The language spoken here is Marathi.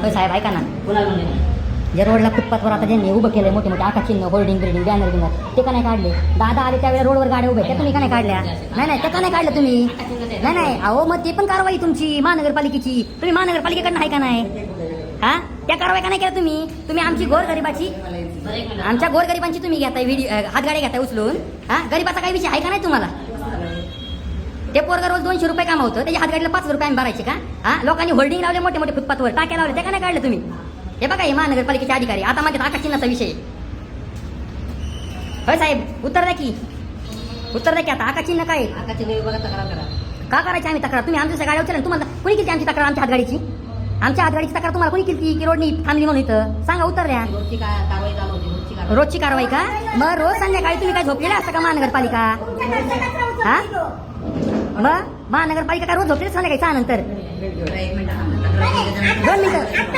होय साहेब ऐका ना. जे रोडला फुटपाथवर आता ज्यांनी उभं केलंय मोठे मोठे आकाश चिन्ह होल्डिंग बिल्डिंग बॅनर बिनर ते का नाही काढले? दादा आले त्यावेळेला रोडवर गाड्या उभ्या त्या तुम्ही का नाही काढल्या? नाही नाही त्या का नाही काढल्या तुम्ही? नाही नाही अहो मग ते पण कारवाई तुमची महानगरपालिकेची. तुम्ही महानगरपालिकेकडनं आहे का नाही? हा? त्या कारवाई का नाही केल्या तुम्ही? तुम्ही आमची गोरगरिबाची आमच्या गोरगरिबांची तुम्ही घेताय व्हिडिओ हातगाडी घेताय उचलून. हा? गरीबाचा काही विषय आहे का नाही तुम्हाला? पोरगा रोज दोनशे रुपये कामावतं त्याच्या हातगाडीला पाच रुपये आम्ही भरायचे का? हा? लोकांनी होल्डिंग लावले मोठे मोठे फुटपाथवर टाक्या लावले ते का नाही काढले तुम्ही. हे बघा हे महानगरपालिकेचे अधिकारी. आता माझ्या आकाश चिन्हाचा विषय आहे. होय साहेब उत्तर द्या की. उत्तर द्या की आता. आकाश चिन्ह काय विभागात तक्रार करा. का करायची आम्ही तक्रार? तुम्ही आमच्या गाड्या उचलल्या तुम्हाला कोणी केली आमची तक्रार आमच्या हातगाडीची? आमच्या हातगाडीची तक्रार तुम्हाला कोणी केली की रोडनी थांबली म्हणून इथं? सांगा उत्तर द्या. रोजची काय कारवाई चालू होती रोजची कारवाई. रोजची कारवाई का? मग रोज संध्याकाळी तुम्ही काय झोपलेला असता का महानगरपालिका? हा? मग महानगरपालिका काय रोज झोपलेली संध्याकाळी नंतर? दोन मिनिटं.